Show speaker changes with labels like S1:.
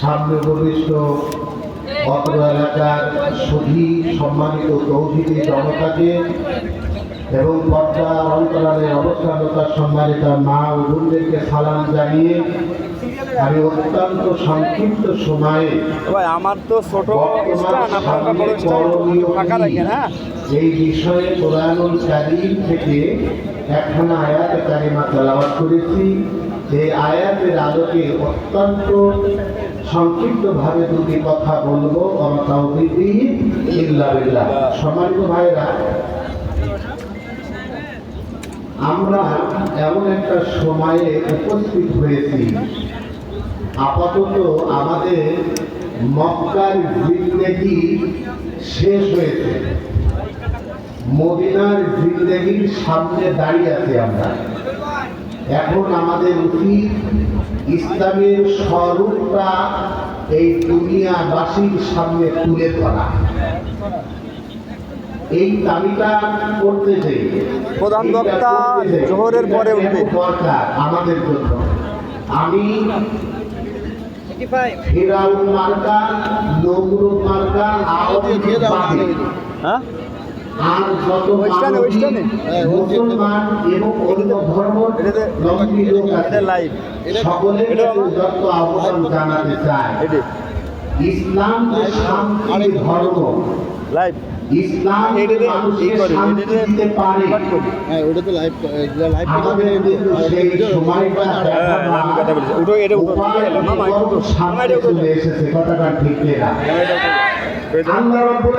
S1: সামনে ভবিষ্য অত্র এলাকার সুধী সম্মানিত তৌহিদি জনতাকে এবং পর্দা অন্তরালের অবস্থানতা সম্মানিত মা ও বোনদেরকে সালাম জানিয়ে আমি অত্যন্ত সংক্ষিপ্ত সময়ে
S2: আমার তো ছোট হ্যাঁ?
S1: এই বিষয়ে কোরআনুল কারীম থেকে একখানা আয়াতে কারিমা তেলাওয়াত করেছি। এই আয়াতের আলোকে অত্যন্ত সংক্ষিপ্তভাবে দুটি কথা বলব আমার তাওহীদি বিল্লাহ। সম্মানিত ভাইরা আমরা এমন একটা সময়ে উপস্থিত হয়েছি, আপাতত আমাদের মক্কার জিন্দেগি শেষ হয়েছে। মদিনার জিন্দেগির সামনে দাঁড়িয়ে আছি আমরা। এখন আমাদের উচিত ইসলামের স্বরূপটা এই দুনিয়াবাসীর সামনে তুলে ধরা। এই দাবিটা করতে চাই
S2: প্রধান বক্তা জোহরের পরে উঠবে।
S1: দরকার আমাদের জন্য। আমি ফিরাউন মার্কা নমরুদ মার্কা আওয়ামী
S2: হ্যাঁ?
S1: আর যত। মুসলমান এবং অন্য ধর্ম লোক আছে, সকলের যত আহ্বান জানাতে চায় ইসলাম যে শান্তির ধর্ম
S2: লাইভ
S1: ইসলাম মানুষকে শান্তি দিতে পারে
S3: হ্যাঁ ওটা তো লাইভ লাইভ
S1: আমাদের সেই সময়টা
S2: হ্যাঁ, আমি কথা বলেছি। এটা মামা, একটু
S1: সামনে। চলে এসেছে কথাটা ঠিক না আল্লাহ রাব্বুল